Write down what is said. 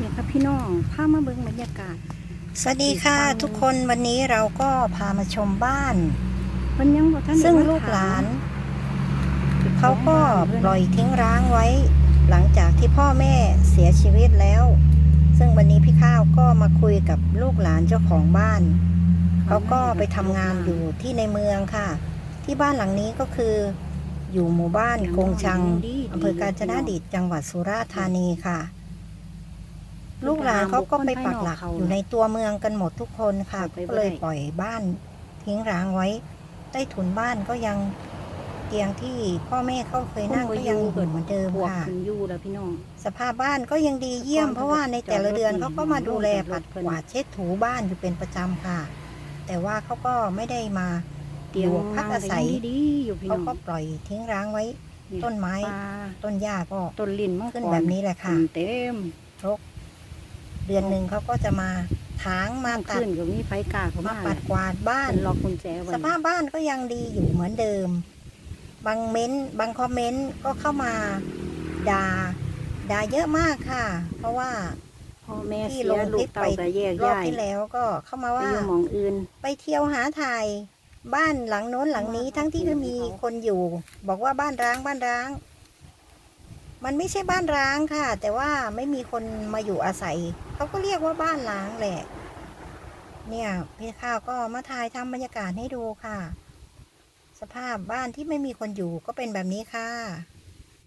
นี่ค่ะพี่น้องพามาเบิ่งบรรยากาศ สวัสดีค่ะอีกฝั่งหนึ่งทุกคนวันนี้เราก็พามาชมบ้าน มันยังบ่ทันได้ซึ่งมลูกหลานถมเขาก็เพิ่นปล่อยทิ้งร้างไว้ หลังจากที่พ่อแม่เสียชีวิตแล้ว ซึ่งวันนี้พี่ข้าวก็มาคุยกับลูกหลานเจ้าของบ้าน เขาก็ไปทำงานอยู่ที่ในเมืองค่ะ ที่บ้านหลังนี้ก็คือ อยู่หมู่บ้านกงชังอำเภอกาญจนดิตจังหวัดสุราษฎร์ธานีค่ะ ลูกหลานเขาก็ไปปักหลักอยู่ในตัวเมืองกันหมดทุกคนค่ะก็เลยปล่อยบ้านทิ้งร้างไว้ ใต้ถุนบ้านก็ยังเตียงที่พ่อแม่เขาเคยนั่งก็ยังอยู่เหมือนเดิมบวกค่ะขึ้นอยู่แล้วพี่น้องสภาพบ้านก็ยังดีเยี่ยมเพราะว่าในแต่ละเดือนเขาก็มาดูแลจอดรถปัดกวาดเช็ดถูบ้านอยู่เป็นประจำค่ะ แต่ว่าเขาก็ไม่ได้มาเตียงอยู่พักอาศัยนั่งดีๆอยู่พี่เขาน้องก็ปล่อยทิ้งร้างไว้ ต้นไม้ปลาต้นหญ้าก็ต้นลิ้นมังกรขึ้นแบบนี้แหละค่ะ เต็มรก เดือนหนึ่งเขาก็จะมาถางมาตัดขึ้นกับมีไฟกาเขามามาปัดกวาดบ้านเป็นล็อกกุญแจไว้สภาพบ้านก็ยังดีอยู่เหมือนเดิม บางเม้นต์บางคอมเมนต์ก็เข้ามาด่าด่าเยอะมากค่ะ เพราะว่าพ่อแม่ที่เสีลยงลูคลิกปเต่าไปก็แยกรอบย้ายที่แล้วก็เข้ามาไปว่า อยู่หมองอื่น ไปเที่ยวหาถ่ายบ้านหลังโน้นหลังนี้ทั้งที่ก็มีคนอยู่ บอกว่าบ้านร้างบ้านร้าง มันไม่ใช่บ้านร้างค่ะ แต่ว่าไม่มีคนมาอยู่อาศัย เขาก็เรียกว่าบ้านร้างแหละ เนี่ยพี่ข้าวก็มาถ่ายทำบรรยากาศให้ดูค่ะ สภาพบ้านที่ไม่มีคนอยู่ก็เป็นแบบนี้ค่ะ